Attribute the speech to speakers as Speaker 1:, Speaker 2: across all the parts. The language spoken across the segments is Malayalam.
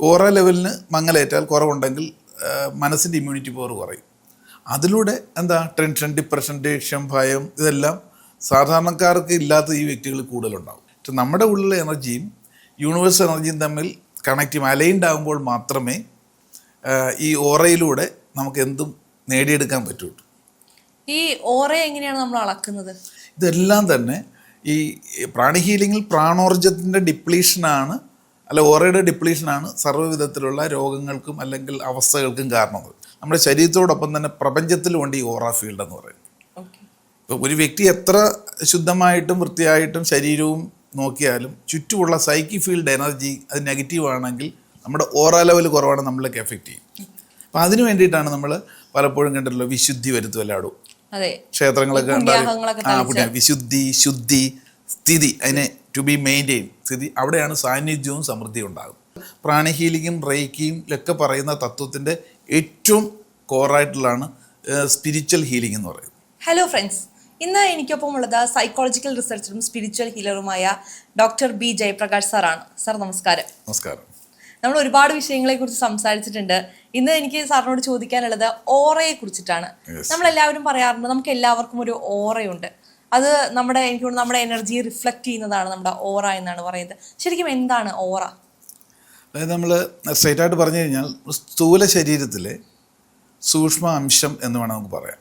Speaker 1: ഓറ ലെവലിന് മങ്ങലേറ്റാൽ കുറവുണ്ടെങ്കിൽ മനസ്സിന്റെ ഇമ്മ്യൂണിറ്റി പവർ കുറയും. അതിലൂടെ എന്താ? ടെൻഷൻ ഡിപ്രഷൻ ദേഷ്യം ഭയം ഇതെല്ലാം സാധാരണക്കാർക്ക് ഇല്ലാത്ത ഈ വ്യക്തികൾ കൂടുതലുണ്ടാവും. നമ്മുടെ ഉള്ളിലെ എനർജിയും യൂണിവേഴ്സ് എനർജിയും തമ്മിൽ കണക്റ്റ് അലൈൻഡ് ആകുമ്പോൾ മാത്രമേ ഈ ഓറയിലൂടെ നമുക്ക് എന്തും നേടിയെടുക്കാൻ പറ്റുള്ളൂ.
Speaker 2: ഈ ഓറ എങ്ങനെയാണ് നമ്മൾ അളക്കുന്നത്?
Speaker 1: ഇതെല്ലാം തന്നെ ഈ പ്രാണി ഹീലിങ്ങിൽ പ്രാണോർജത്തിന്റെ ഡിപ്ലീഷനാണ് അല്ല ഓറയുടെ ഡിപ്ലീഷനാണ് സർവവിധത്തിലുള്ള രോഗങ്ങൾക്കും അല്ലെങ്കിൽ അവസ്ഥകൾക്കും കാരണം നമ്മുടെ ശരീരത്തോടൊപ്പം തന്നെ പ്രപഞ്ചത്തിലുമുണ്ട് ഈ ഓറ ഫീൽഡ് എന്ന് പറയുന്നത്. ഇപ്പോൾ ഒരു വ്യക്തി എത്ര ശുദ്ധമായിട്ടും വൃത്തിയായിട്ടും ശരീരവും നോക്കിയാലും ചുറ്റുമുള്ള സൈക്കി ഫീൽഡ് എനർജി അത് നെഗറ്റീവ് ആണെങ്കിൽ നമ്മുടെ ഓറ ലെവൽ കുറവാണ് നമ്മളിലേക്ക് എഫക്റ്റ് ചെയ്യും. അപ്പോൾ അതിന് വേണ്ടിയിട്ടാണ് നമ്മൾ പലപ്പോഴും കണ്ടിട്ടുള്ള വിശുദ്ധി വരുത്തും എല്ലായിടും ക്ഷേത്രങ്ങളൊക്കെ വിശുദ്ധി ശുദ്ധി സ്ഥിതി അതിനെ ടു ബി മെയിന്റെയിൻ സ്ഥിതി അവിടെയാണ് സാന്നിധ്യവും സമൃദ്ധിയും ഉണ്ടാകും പ്രാണഹീലിക്കും റേക്കിയും ഒക്കെ പറയുന്ന തത്വത്തിന്റെ ഏറ്റവും കോറായിട്ടുള്ളതാണ് സ്പിരിച്വൽ ഹീലിംഗ് എന്ന് പറയുന്നത്.
Speaker 2: ഹലോ ഫ്രണ്ട്സ് ഇന്ന് എനിക്കൊപ്പം ഉള്ളത് സൈക്കോളജിക്കൽ റിസർച്ചറും സ്പിരിച്വൽ ഹീലറുമായ ഡോക്ടർ ബി ജയപ്രകാശ് സാറാണ് സാർ നമസ്കാരം.
Speaker 1: നമസ്കാരം.
Speaker 2: നമ്മൾ ഒരുപാട് വിഷയങ്ങളെ കുറിച്ച് സംസാരിച്ചിട്ടുണ്ട്. ഇന്ന് എനിക്ക് സാറിനോട് ചോദിക്കാനുള്ളത് ഓറയെ കുറിച്ചിട്ടാണ്. നമ്മൾ എല്ലാവരും പറയാറുണ്ട് നമുക്ക് എല്ലാവർക്കും ഒരു ഓറയുണ്ട്. അത് നമ്മുടെ എനിക്ക് തോന്നുന്നു നമ്മുടെ എനർജി റിഫ്ലക്റ്റ് ചെയ്യുന്നതാണ് നമ്മുടെ ഓറ എന്നാണ് പറയുന്നത്. ശരിക്കും എന്താണ് ഓറ
Speaker 1: അതായത് നമ്മൾ സ്ട്രൈറ്റായിട്ട് പറഞ്ഞു കഴിഞ്ഞാൽ സ്ഥൂല ശരീരത്തിലെ സൂക്ഷ്മ അംശം എന്ന് വേണം നമുക്ക് പറയാം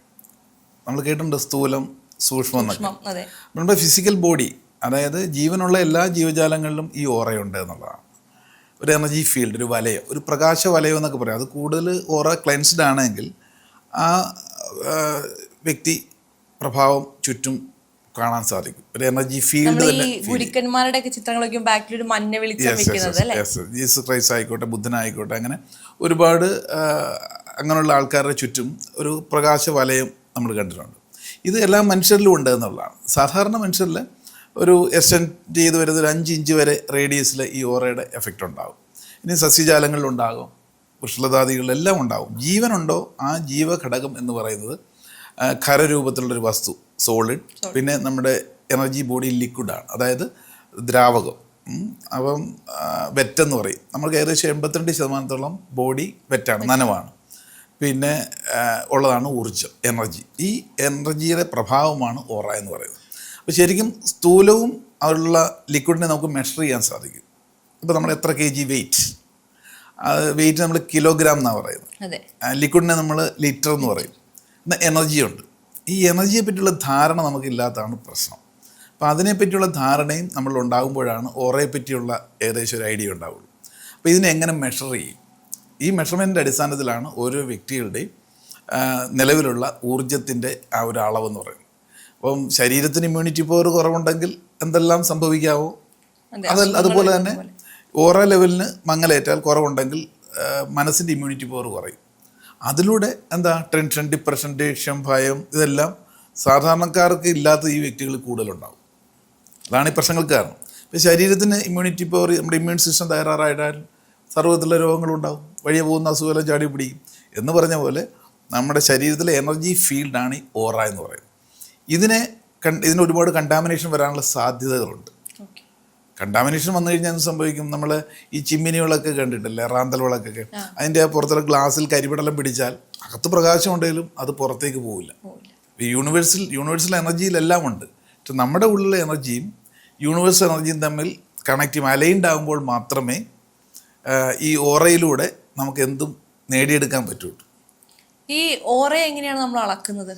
Speaker 1: നമ്മൾ കേട്ടിട്ടുണ്ട് സ്ഥൂലം സൂക്ഷ്മം എന്നൊക്കെ. നമ്മുടെ ഫിസിക്കൽ ബോഡി അതായത് ജീവനുള്ള എല്ലാ ജീവജാലങ്ങളിലും ഈ ഓറയുണ്ട് എന്നുള്ളതാണ്. ഒരു എനർജി ഫീൽഡ് ഒരു വലയോ ഒരു പ്രകാശ വലയോ എന്നൊക്കെ പറയാം. അത് കൂടുതൽ ഓറ ക്ലെൻസ്ഡ് ആണെങ്കിൽ ആ, വ്യക്തി പ്രഭാവം ചുറ്റും കാണാൻ സാധിക്കും. ഒരു എനർജി ഫീൽഡ് തന്നെ
Speaker 2: ഈ ഗുരുക്കന്മാരുടെ ഒക്കെ ചിത്രങ്ങളൊക്കെ ബാക്കിൽ ഒരു മഞ്ഞ വെളിച്ചം
Speaker 1: ജീസസ് ക്രൈസ്റ്റ് ആയിക്കോട്ടെ ബുദ്ധനായിക്കോട്ടെ അങ്ങനെ ഒരുപാട് അങ്ങനെയുള്ള ആൾക്കാരുടെ ചുറ്റും ഒരു പ്രകാശ വലയം നമ്മൾ കണ്ടിട്ടുണ്ട്. ഇത് എല്ലാ മനുഷ്യരിലും ഉണ്ട് എന്നുള്ളതാണ്. സാധാരണ മനുഷ്യരിൽ ഒരു എക്സ്റ്റെൻഡ് ചെയ്ത് വരുന്ന ഒരു അഞ്ച് ഇഞ്ച് വരെ റേഡിയസിൽ ഈ ഓറയുടെ എഫക്റ്റ് ഉണ്ടാകും. ഇനി സസ്യജാലങ്ങളിലുണ്ടാകും വൃഷലതാദികളിലെല്ലാം ഉണ്ടാകും. ജീവനുണ്ടോ? ആ ജീവഘടകം എന്ന് പറയുന്നത് ഖരരൂപത്തിലുള്ളൊരു വസ്തു. സോളിഡ് പിന്നെ നമ്മുടെ എനർജി ബോഡി ലിക്വിഡാണ് അതായത് ദ്രാവകം. അപ്പം വെറ്റെന്ന് പറയും. നമ്മൾക്ക് ഏകദേശം എൺപത്തിരണ്ട് ശതമാനത്തോളം ബോഡി വെറ്റാണ് നനവാണ്. പിന്നെ ഉള്ളതാണ് ഊർജം എനർജി ഈ എനർജിയുടെ പ്രഭാവമാണ് ഓറ എന്ന് പറയുന്നത്. അപ്പോൾ ശരിക്കും സ്ഥൂലവും അതിലുള്ള ലിക്വിഡിനെ നമുക്ക് മെഷർ ചെയ്യാൻ സാധിക്കും. ഇപ്പോൾ നമ്മൾ എത്ര കെ ജി വെയിറ്റ് വെയിറ്റ് നമ്മൾ കിലോഗ്രാം എന്നാണ് പറയുന്നത്. ലിക്വിഡിനെ നമ്മൾ ലിറ്റർ എന്ന് പറയും. എന്നാൽ എനർജി ഉണ്ട്. ഈ എനർജിയെ പറ്റിയുള്ള ധാരണ നമുക്കില്ലാത്തതാണ് പ്രശ്നം. അപ്പോൾ അതിനെപ്പറ്റിയുള്ള ധാരണയും നമ്മൾ ഉണ്ടാകുമ്പോഴാണ് ഓറയെ പറ്റിയുള്ള ഏകദേശം ഒരു ഐഡിയ ഉണ്ടാവുള്ളൂ. അപ്പോൾ ഇതിനെ എങ്ങനെ മെഷർ ചെയ്യും? ഈ മെഷർമെന്റിന്റെ അടിസ്ഥാനത്തിലാണ് ഓരോ വ്യക്തികളുടെയും നിലവിലുള്ള ഊർജത്തിന്റെ ആ ഒരു അളവെന്ന് പറയുന്നത്. അപ്പം ശരീരത്തിന് ഇമ്മ്യൂണിറ്റി പവർ കുറവുണ്ടെങ്കിൽ എന്തെല്ലാം സംഭവിക്കാവോ?
Speaker 2: അതെ,
Speaker 1: അത് അതുപോലെ തന്നെ ഓറ ലെവലിന് മങ്ങലേറ്റാൽ കുറവുണ്ടെങ്കിൽ മനസ്സിന്റെ ഇമ്മ്യൂണിറ്റി പവർ കുറയും. അതിലൂടെ എന്താ ടെൻഷൻ ഡിപ്രഷൻ ദേഷ്യം ഭയം ഇതെല്ലാം സാധാരണക്കാർക്ക് ഇല്ലാത്ത ഈ വ്യക്തികൾ കൂടുതലുണ്ടാവും. അതാണ് ഈ പ്രശ്നങ്ങൾക്ക് കാരണം. ഇപ്പം ശരീരത്തിന് ഇമ്മ്യൂണിറ്റി പവർ നമ്മുടെ ഇമ്മ്യൂൺ സിസ്റ്റം തയ്യാറായിട്ടാൽ സർവത്തിലുള്ള രോഗങ്ങളുണ്ടാവും. വഴിയെ പോകുന്ന അസുഖമെല്ലാം ചാടി പിടിക്കും എന്ന് പറഞ്ഞ പോലെ നമ്മുടെ ശരീരത്തിലെ എനർജി ഫീൽഡാണ് ഈ ഓറ എന്ന് പറയുന്നത്. ഇതിനെ ഇതിന് ഒരുപാട് കണ്ടാമിനേഷൻ വരാനുള്ള സാധ്യതകളുണ്ട്. കണ്ടാമിനേഷൻ വന്നു കഴിഞ്ഞാൽ എന്ത് സംഭവിക്കും? നമ്മൾ ഈ ചിമ്മിനി ചിമ്മിനികളൊക്കെ കണ്ടിട്ടില്ലേ? റാന്തൽ വിളക്കൊക്കെ അതിന്റെ പുറത്തുള്ള ഗ്ലാസ്സിൽ കരിപിടലം പിടിച്ചാൽ അകത്ത് പ്രകാശം ഉണ്ടെങ്കിലും അത് പുറത്തേക്ക് പോവില്ല. യൂണിവേഴ്സൽ യൂണിവേഴ്സൽ എനർജിയിലെല്ലാം ഉണ്ട്. പക്ഷെ നമ്മുടെ ഉള്ളിലെ എനർജിയും യൂണിവേഴ്സൽ എനർജിയും തമ്മിൽ കണക്റ്റ് അലൈൻഡ് ആകുമ്പോൾ മാത്രമേ ഈ ഓറയിലൂടെ നമുക്ക് എന്തും നേടിയെടുക്കാൻ പറ്റുള്ളൂ.
Speaker 2: ഈ ഓറ എങ്ങനെയാണ് നമ്മൾ അളക്കുന്നത്?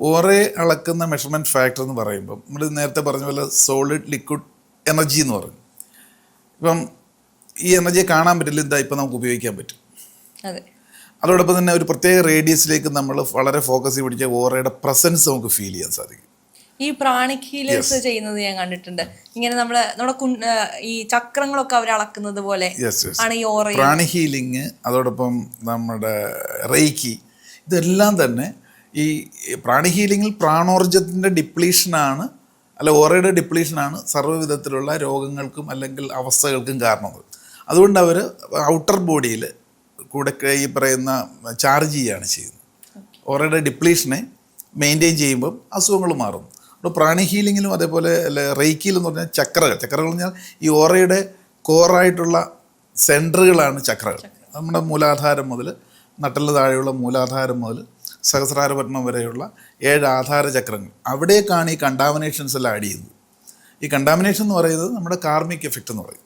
Speaker 1: ഓറയെ അളക്കുന്ന മെഷർമെന്റ് ഫാക്ടർ എന്ന് പറയുമ്പോൾ നമ്മൾ നേരത്തെ പറഞ്ഞ പോലെ സോളിഡ് ലിക്വിഡ് എനർജി എന്ന് പറയും. ഇപ്പം ഈ എനർജിയെ കാണാൻ പറ്റില്ല എന്താ ഇപ്പം നമുക്ക് ഉപയോഗിക്കാൻ പറ്റും.
Speaker 2: അതെ.
Speaker 1: അതോടൊപ്പം തന്നെ ഒരു പ്രത്യേക റേഡിയസിലേക്ക് നമ്മൾ വളരെ ഫോക്കസ് ചെയ്ത് പിടിച്ച ഓറയുടെ പ്രസൻസ് നമുക്ക് ഫീൽ ചെയ്യാൻ സാധിക്കും.
Speaker 2: ഈ പ്രാണിക് ഹീലേഴ്സ് ചെയ്യുന്നത് ഞാൻ കണ്ടിട്ടുണ്ട്. ഇങ്ങനെ നമ്മൾ നമ്മുടെ ഈ ചക്രങ്ങളൊക്കെ അവർ അളക്കുന്നത് പോലെ ആണ് ഈ ഓറ
Speaker 1: പ്രാണി ഹീലിംഗ് അതോടൊപ്പം നമ്മുടെ റേക്കി ഇതെല്ലാം തന്നെ ഈ പ്രാണി ഹീലിങ്ങിൽ പ്രാണോർജത്തിന്റെ ഡിപ്ലീഷനാണ് അല്ല ഓറയുടെ ഡിപ്ലീഷനാണ് സർവവിധത്തിലുള്ള രോഗങ്ങൾക്കും അല്ലെങ്കിൽ അവസ്ഥകൾക്കും കാരണം അതുകൊണ്ട് അവർ ഔട്ടർ ബോഡിയിൽ കൂടെ ഈ പറയുന്ന ചാർജ് ചെയ്യുകയാണ് ചെയ്യുന്നത്. ഓറയുടെ ഡിപ്ലീഷനെ മെയിന്റെയിൻ ചെയ്യുമ്പം അസുഖങ്ങൾ മാറും അപ്പോൾ പ്രാണി ഹീലിങ്ങിലും അതേപോലെ അല്ലെ റേക്കിയിലും എന്ന് പറഞ്ഞാൽ ചക്രകൾ. ചക്രകൾ എന്ന് പറഞ്ഞാൽ ഈ ഓറയുടെ കോറായിട്ടുള്ള സെന്ററുകളാണ് ചക്രകൾ. നമ്മുടെ മൂലാധാരം മുതൽ നട്ടൽ താഴെയുള്ള മൂലാധാരം മുതൽ സഹസ്രാരപത്മം വരെയുള്ള ഏഴ് ആധാര ചക്രങ്ങൾ. അവിടേക്കാണ് ഈ കണ്ടാമിനേഷൻസ് എല്ലാം ആഡ് ചെയ്യുന്നത് ഈ കണ്ടാമിനേഷൻ എന്ന് പറയുന്നത് നമ്മുടെ കാർമിക് എഫക്റ്റ് എന്ന് പറയും.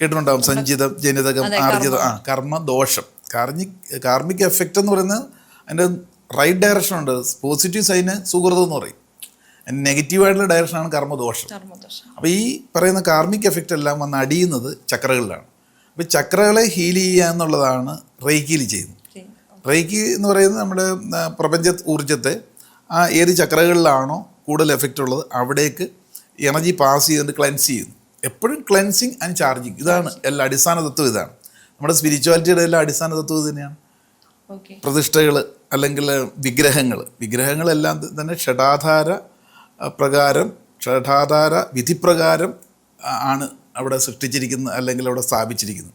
Speaker 1: കേട്ടിട്ടുണ്ടാവും? സഞ്ചിതം ജനിതകം ആർജിതം. ആ കർമ്മ ദോഷം. കാർമിക് കാർമിക് എഫക്റ്റ് എന്ന് പറയുന്നത് അതിന്റെ റൈറ്റ് ഡയറക്ഷൻ ഉണ്ട്. പോസിറ്റീവ് സൈന് സുഹൃതം എന്ന് പറയും. നെഗറ്റീവായിട്ടുള്ള ഡയറക്ഷനാണ് കർമ്മദോഷം
Speaker 2: കർമ്മദോഷം
Speaker 1: അപ്പോൾ ഈ പറയുന്ന കാർമിക് എഫക്റ്റ് എല്ലാം വന്ന് അടിയുന്നത് ചക്രകളിലാണ്. അപ്പോൾ ചക്രകളെ ഹീൽ ചെയ്യുക എന്നുള്ളതാണ് റേക്കിയിൽ ചെയ്യുന്നത്. റേക്കി എന്ന് പറയുന്നത് നമ്മുടെ പ്രപഞ്ച ഊർജത്തെ ആ ഏത് ചക്രകളിലാണോ കൂടുതൽ എഫക്റ്റ് ഉള്ളത് അവിടേക്ക് എനർജി പാസ് ചെയ്തിട്ട് ക്ലെൻസ് ചെയ്യുന്നു. എപ്പോഴും ക്ലെൻസിങ് ആൻഡ് ചാർജിങ് ഇതാണ് എല്ലാ അടിസ്ഥാന തത്വം ഇതാണ്. നമ്മുടെ സ്പിരിച്വാലിറ്റിയുടെ എല്ലാ അടിസ്ഥാന തത്വം ഇത് തന്നെയാണ്. പ്രതിഷ്ഠകൾ അല്ലെങ്കിൽ വിഗ്രഹങ്ങൾ വിഗ്രഹങ്ങളെല്ലാം തന്നെ ഷഡാധാര പ്രകാരം ഷഡാധാര വിധിപ്രകാരം ആണ് അവിടെ സൃഷ്ടിച്ചിരിക്കുന്നത് അല്ലെങ്കിൽ അവിടെ സ്ഥാപിച്ചിരിക്കുന്നത്.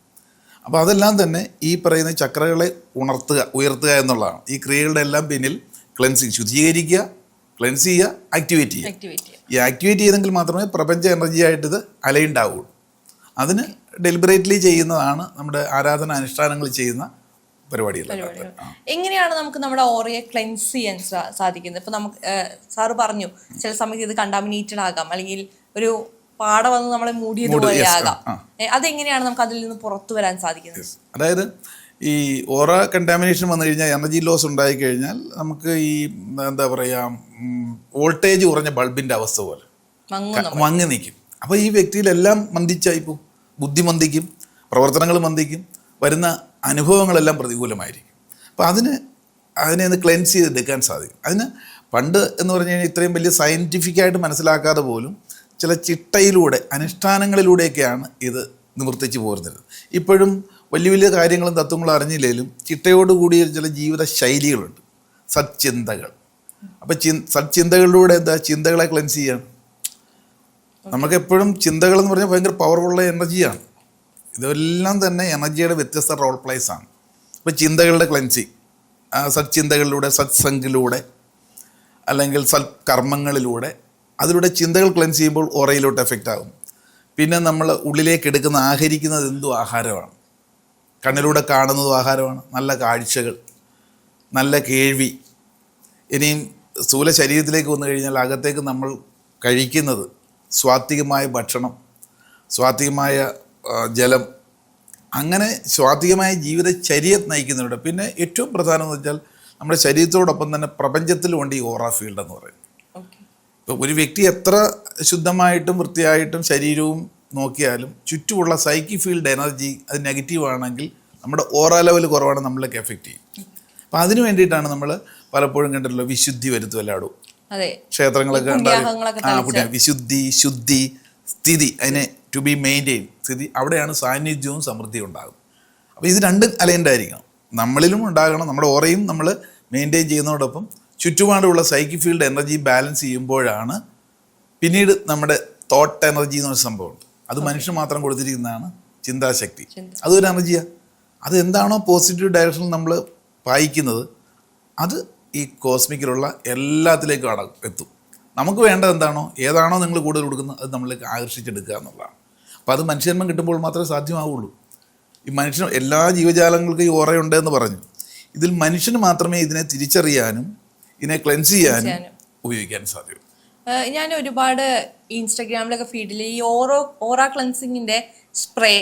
Speaker 1: അപ്പോൾ അതെല്ലാം തന്നെ ഈ പറയുന്ന ചക്രകളെ ഉണർത്തുക ഉയർത്തുക എന്നുള്ളതാണ്. ഈ ക്രിയകളുടെ എല്ലാം പിന്നിൽ ക്ലെൻസിങ് ശുദ്ധീകരിക്കുക ക്ലെൻസ് ചെയ്യുക ആക്ടിവേറ്റ് ചെയ്യുക. ഈ ആക്ടിവേറ്റ് ചെയ്തെങ്കിൽ മാത്രമേ പ്രപഞ്ച എനർജി ആയിട്ട് ഇത് അലയുണ്ടാവുകയുള്ളൂ അതിന് ഡെലിബറേറ്റ്ലി ചെയ്യുന്നതാണ് നമ്മുടെ ആരാധന അനുഷ്ഠാനങ്ങൾ ചെയ്യുന്ന
Speaker 2: പരിപാടികൾ. എങ്ങനെയാണ് നമുക്ക് നമ്മുടെ ഓറയെ ക്ലെൻസ് ചെയ്യാൻ സാധിക്കുന്നത്? ഇപ്പൊ നമുക്ക് സാറ് പറഞ്ഞു ചില സമയത്ത് ഇത് കണ്ടാമിനേറ്റഡ് ആകാം. അല്ലെങ്കിൽ ഒരു പാട വന്ന് നമ്മളെ മൂടിയതുപോലെ
Speaker 1: yes,
Speaker 2: ആകാം.
Speaker 1: ആ,
Speaker 2: അതെങ്ങനെയാണ് നമുക്ക് അതിൽ നിന്ന് പുറത്തു വരാൻ സാധിക്കുന്നത്?
Speaker 1: അതായത് ഈ ഓറ കണ്ടാമിനേഷൻ വന്നു കഴിഞ്ഞാൽ എനർജി ലോസ് ഉണ്ടായി കഴിഞ്ഞാൽ നമുക്ക് ഈ എന്താ പറയാ വോൾട്ടേജ് കുറഞ്ഞ ബൾബിന്റെ അവസ്ഥ പോലെ. മങ്ങി നിൽക്കും. അപ്പോൾ ഈ വ്യക്തിയിലെല്ലാം മന്ദിച്ചായി പോകും ബുദ്ധി മന്ദിക്കും പ്രവർത്തനങ്ങൾ മന്ദിക്കും വരുന്ന അനുഭവങ്ങളെല്ലാം പ്രതികൂലമായിരിക്കും. അപ്പോൾ അതിന് അതിനെ ഒന്ന് ക്ലെൻസ് ചെയ്തെടുക്കാൻ സാധിക്കും. അതിന് പണ്ട് എന്ന് പറഞ്ഞു കഴിഞ്ഞാൽ ഇത്രയും വലിയ സയന്റിഫിക്കായിട്ട് മനസ്സിലാക്കാതെ പോലും ചില ചിട്ടയിലൂടെ അനുഷ്ഠാനങ്ങളിലൂടെയൊക്കെയാണ് ഇത് നിവർത്തിച്ച് പോരുന്നത്. ഇപ്പോഴും വലിയ വലിയ കാര്യങ്ങളും തത്വങ്ങളും അറിഞ്ഞില്ലെങ്കിലും ചിട്ടയോടുകൂടിയ ചില ജീവിത ശൈലികളുണ്ട് സച്ചിന്തകൾ അപ്പോൾ ചി സച്ചിന്തകളിലൂടെ എന്താ ചിന്തകളെ ക്ലെൻസ് ചെയ്യണം നമുക്ക് എപ്പോഴും ചിന്തകൾ എന്ന് പറഞ്ഞാൽ ഭയങ്കര പവർഫുള്ള എനർജിയാണ് ഇതെല്ലാം തന്നെ എനർജിയുടെ വ്യത്യസ്ത റോൾ പ്ലേസ് ആണ്. ഇപ്പോൾ ചിന്തകളുടെ ക്ലെൻസിങ് സത്ചിന്തകളിലൂടെ സത്സംഗിലൂടെ അല്ലെങ്കിൽ സൽക്കർമ്മങ്ങളിലൂടെ അതിലൂടെ ചിന്തകൾ ക്ലെൻസ് ചെയ്യുമ്പോൾ ഉറയിലോട്ട് എഫക്റ്റ് ആകും. പിന്നെ നമ്മൾ ഉള്ളിലേക്ക് എടുക്കുന്ന ആഹരിക്കുന്നത് എന്തും ആഹാരമാണ്? കണ്ണിലൂടെ കാണുന്നതും ആഹാരമാണ്. നല്ല കാഴ്ചകൾ നല്ല കേൾവി. ഇനിയും സ്ഥൂല ശരീരത്തിലേക്ക് വന്നു കഴിഞ്ഞാൽ അകത്തേക്ക് നമ്മൾ കഴിക്കുന്നത് സ്വാത്വികമായ ഭക്ഷണം സ്വാത്വികമായ ജലം. അങ്ങനെ സ്വാത്വികമായ ജീവിതചര്യ നയിക്കുന്നുണ്ട് പിന്നെ ഏറ്റവും പ്രധാനം എന്ന് വെച്ചാൽ നമ്മുടെ ശരീരത്തോടൊപ്പം തന്നെ പ്രപഞ്ചത്തിലുമുണ്ട് ഈ ഓറ ഫീൽഡ് എന്ന് ഇപ്പോൾ ഒരു വ്യക്തി എത്ര ശുദ്ധമായിട്ടും വൃത്തിയായിട്ടും ശരീരവും നോക്കിയാലും ചുറ്റുമുള്ള സൈക്കി ഫീൽഡ് എനർജി അത് നെഗറ്റീവ് ആണെങ്കിൽ നമ്മുടെ ഓറ ലെവൽ കുറവാണ് നമ്മളിലേക്ക് എഫക്റ്റ് ചെയ്യും. അപ്പം അതിന് വേണ്ടിയിട്ടാണ് നമ്മൾ പലപ്പോഴും കണ്ടിട്ടുള്ള വിശുദ്ധി വരുത്തും എല്ലായിടും ക്ഷേത്രങ്ങളൊക്കെ ആ പുണ്യ വിശുദ്ധി ശുദ്ധി സ്ഥിതി അതിനെ ടു ബി മെയിന്റെയിൻ സ്ഥിതി അവിടെയാണ് സാന്നിധ്യവും സമൃദ്ധിയും ഉണ്ടാകും അപ്പോൾ ഇത് രണ്ടും അലൈൻഡ് ആയിരിക്കണം. നമ്മളിലും ഉണ്ടാകണം നമ്മുടെ ഓറയും നമ്മൾ മെയിന്റെയിൻ ചെയ്യുന്നതോടൊപ്പം ചുറ്റുപാടുള്ള സൈക്കി ഫീൽഡ് എനർജി ബാലൻസ് ചെയ്യുമ്പോഴാണ് പിന്നീട് നമ്മുടെ തോട്ട് എനർജി എന്നൊരു സംഭവമുണ്ട് അത് മനുഷ്യന് മാത്രം കൊടുത്തിരിക്കുന്നതാണ് ചിന്താശക്തി.
Speaker 2: ചിന്ത.
Speaker 1: അതൊരു എനർജിയാണ് അത് എന്താണോ പോസിറ്റീവ് ഡയറക്ഷനിൽ നമ്മൾ പായിക്കുന്നത് അത് ഈ കോസ്മിക്കിലുള്ള എല്ലാത്തിലേക്കും അട എത്തും. നമുക്ക് വേണ്ടത് എന്താണോ ഏതാണോ നിങ്ങൾ കൂടുതൽ കൊടുക്കുന്നത് അത് നമ്മളിലേക്ക് ആകർഷിച്ചെടുക്കുക എന്നുള്ളതാണ്. അപ്പോൾ അത് മനുഷ്യന്മം കിട്ടുമ്പോൾ മാത്രമേ സാധ്യമാവുള്ളൂ. ഈ മനുഷ്യൻ എല്ലാ ജീവജാലങ്ങൾക്കും ഈ ഓറയുണ്ടെന്ന് പറഞ്ഞു. ഇതിൽ മനുഷ്യന് മാത്രമേ ഇതിനെ തിരിച്ചറിയാനും ഇതിനെ ക്ലെൻസ് ചെയ്യാനും. ഉപയോഗിക്കാൻ
Speaker 2: സാധിക്കും. ഞാൻ ഒരുപാട് ഇൻസ്റ്റാഗ്രാമിലൊക്കെ ഫീഡിൽ ഈ ഓറോ ഓറ ക്ലൻസിങ്ങിന്റെ സ്പ്രേ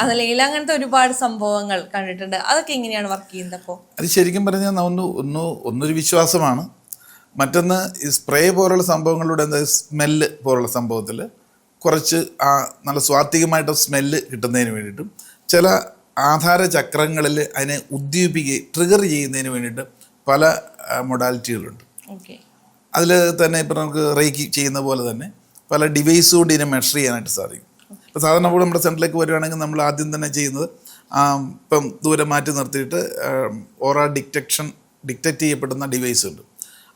Speaker 2: അതല്ലെങ്കിൽ അങ്ങനത്തെ ഒരുപാട് സംഭവങ്ങൾ കണ്ടിട്ടുണ്ട്. അതൊക്കെ എങ്ങനെയാണ് വർക്ക് ചെയ്യുന്നത് അപ്പോൾ
Speaker 1: അത് ശരിക്കും പറഞ്ഞാൽ ഒന്ന് ഒന്ന് ഒന്നൊരു വിശ്വാസമാണ്. മറ്റൊന്ന് ഈ സ്പ്രേ പോലുള്ള സംഭവങ്ങളിലൂടെ എന്താ സ്മെല്ല് പോലുള്ള സംഭവത്തിൽ കുറച്ച് ആ നല്ല സ്വാത്വികമായിട്ട് സ്മെല്ല് കിട്ടുന്നതിന് വേണ്ടിയിട്ടും ചില ആധാര ചക്രങ്ങളിൽ അതിനെ ഉദ്ദീപിക്കുകയും ട്രിഗർ ചെയ്യുന്നതിന് വേണ്ടിയിട്ട് പല മൊഡാലിറ്റികളുണ്ട് അതിൽ തന്നെ ഇപ്പം നമുക്ക് റേക്കി ചെയ്യുന്ന പോലെ തന്നെ പല ഡിവൈസ് കൊണ്ട് ഇതിനെ മെഷർ ചെയ്യാനായിട്ട് സാധിക്കും. ഇപ്പോൾ സാധാരണ പോലെ നമ്മുടെ സെന്ററിലേക്ക് വരുവാണെങ്കിൽ നമ്മൾ ആദ്യം തന്നെ ചെയ്യുന്നത് ഇപ്പം ദൂരെ മാറ്റി നിർത്തിയിട്ട് ഓറ ഡിറ്റക്ഷൻ ഡിറ്റക്റ്റ് ചെയ്യപ്പെടുന്ന ഡിവൈസ് ഉണ്ട്.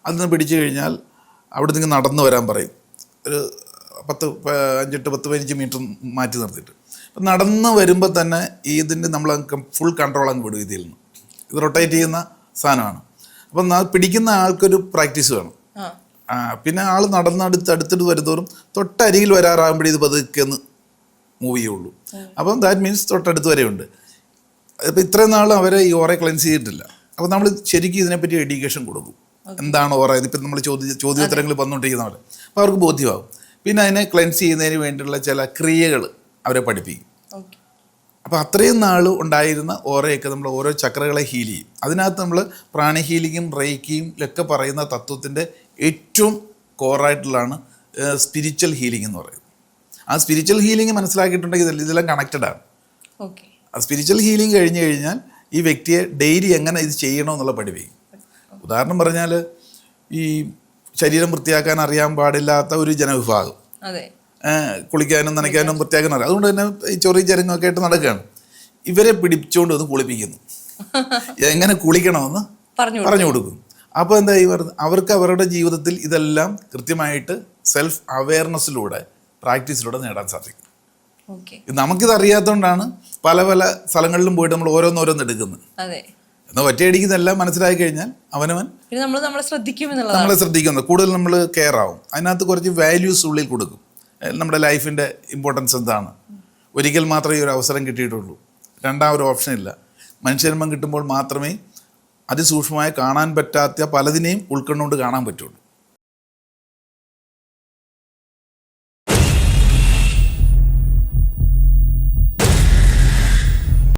Speaker 1: അതിൽ നിന്ന് പിടിച്ചു കഴിഞ്ഞാൽ അവിടെ നിന്ന് നടന്നു വരാൻ പറയും. ഒരു പത്ത് അഞ്ചെട്ട് പത്ത് പതിനഞ്ച് മീറ്റർ മാറ്റി നിർത്തിയിട്ട്. അപ്പം നടന്ന് വരുമ്പോൾ തന്നെ ഇതിന്റെ നമ്മൾ ഫുൾ കൺട്രോൾ അങ്ങ് വിടും ഇതിൽ നിന്ന്. ഇത് റൊട്ടേറ്റ് ചെയ്യുന്ന സാധനമാണ്. അപ്പം പിടിക്കുന്ന ആൾക്കൊരു പ്രാക്ടീസ് വേണം. പിന്നെ ആൾ നടന്നടുത്ത് അടുത്തിട്ട് വരുന്നോറും തൊട്ടരികിൽ വരാറാകുമ്പോഴേ ഇത് പതുക്കെ ഒന്ന് മൂവ് ചെയ്യുള്ളൂ. അപ്പം ദാറ്റ് മീൻസ് തൊട്ടടുത്ത് വരെ ഉണ്ട് അപ്പോൾ ഇത്രയും നാൾ അവരെ ഈ ഓറെ ക്ലെൻസ് ചെയ്തിട്ടില്ല. അപ്പം നമ്മൾ ശരിക്കും ഇതിനെപ്പറ്റി എഡ്യൂക്കേഷൻ കൊടുക്കും. എന്താണ് ഓറ? ഇതിപ്പോൾ നമ്മൾ ചോദ്യ ചോദ്യോത്തരങ്ങൾ വന്നുകൊണ്ടിരിക്കുന്ന പോലെ അപ്പോൾ അവർക്ക് ബോധ്യമാകും. പിന്നെ അതിനെ ക്ലെൻസ് ചെയ്യുന്നതിന് വേണ്ടിയുള്ള ചില ക്രിയകൾ അവരെ പഠിപ്പിക്കും. അപ്പോൾ അത്രയും നാൾ ഉണ്ടായിരുന്ന ഓരയൊക്കെ നമ്മൾ ഓരോ ചക്രകളെ ഹീൽ ചെയ്യും. അതിനകത്ത് നമ്മൾ പ്രാണഹീലിങ്ങും റേക്കിയും ഒക്കെ പറയുന്ന തത്വത്തിന്റെ ഏറ്റവും കോറായിട്ടുള്ളതാണ് സ്പിരിച്വൽ ഹീലിംഗ് എന്ന് പറയുന്നത്. ആ സ്പിരിച്വൽ ഹീലിംഗ് മനസ്സിലാക്കിയിട്ടുണ്ടെങ്കിൽ ഇതെല്ലാം- ഇതെല്ലാം കണക്റ്റഡ് ആണ്.
Speaker 2: ഓക്കെ
Speaker 1: ആ സ്പിരിച്വൽ ഹീലിംഗ് കഴിഞ്ഞു കഴിഞ്ഞാൽ ഈ വ്യക്തിയെ ഡെയിലി എങ്ങനെ ഇത് ചെയ്യണമെന്നുള്ള പഠിപ്പിക്കും ഉദാഹരണം പറഞ്ഞാൽ ഈ ശരീരം വൃത്തിയാക്കാൻ അറിയാൻ പാടില്ലാത്ത ഒരു ജനവിഭാഗം.
Speaker 2: അതെ.
Speaker 1: കുളിക്കാനും നനയ്ക്കാനും പ്രത്യേകം അറിയാം അതുകൊണ്ട് തന്നെ ഈ ചൊറി ചരങ്ങൊക്കെ ആയിട്ട് നടക്കുകയാണ്. ഇവരെ പിടിച്ചുകൊണ്ട് വന്ന് കുളിപ്പിക്കുന്നു. എങ്ങനെ കുളിക്കണമെന്ന്
Speaker 2: പറഞ്ഞു
Speaker 1: കൊടുക്കും. അപ്പോൾ എന്താ ഈ അവർക്ക് അവരുടെ ജീവിതത്തിൽ ഇതെല്ലാം കൃത്യമായിട്ട് സെൽഫ് അവയർനെസ്സിലൂടെ പ്രാക്ടീസിലൂടെ നേടാൻ സാധിക്കും. നമുക്കിത് അറിയാത്തതുകൊണ്ടാണ് പല പല സ്ഥലങ്ങളിലും പോയിട്ട് നമ്മൾ ഓരോന്നോരോന്ന് എടുക്കുന്നത്. എന്നാൽ ഒറ്റയടിക്കുന്നതെല്ലാം മനസ്സിലാക്കി കഴിഞ്ഞാൽ അവനവൻ
Speaker 2: നമ്മൾ നമ്മളെ ശ്രദ്ധിക്കും
Speaker 1: നമ്മളെ ശ്രദ്ധിക്കുന്നത് കൂടുതൽ നമ്മൾ കെയർ ആവും. അതിനകത്ത് കുറച്ച് വാല്യൂസ് ഉള്ളിൽ കൊടുക്കും. നമ്മുടെ ലൈഫിന്റെ ഇമ്പോർട്ടൻസ് എന്താണ്? ഒരിക്കൽ മാത്രമേ ഈ ഒരു അവസരം കിട്ടിയിട്ടുള്ളൂ. രണ്ടാം ഒരു ഓപ്ഷൻ ഇല്ല. മനുഷ്യജന്മം കിട്ടുമ്പോൾ മാത്രമേ അതിസൂക്ഷ്മമായി കാണാൻ പറ്റാത്ത പലതിനെയും ഉൾക്കൊണ്ടുകൊണ്ട് കാണാൻ പറ്റുള്ളൂ.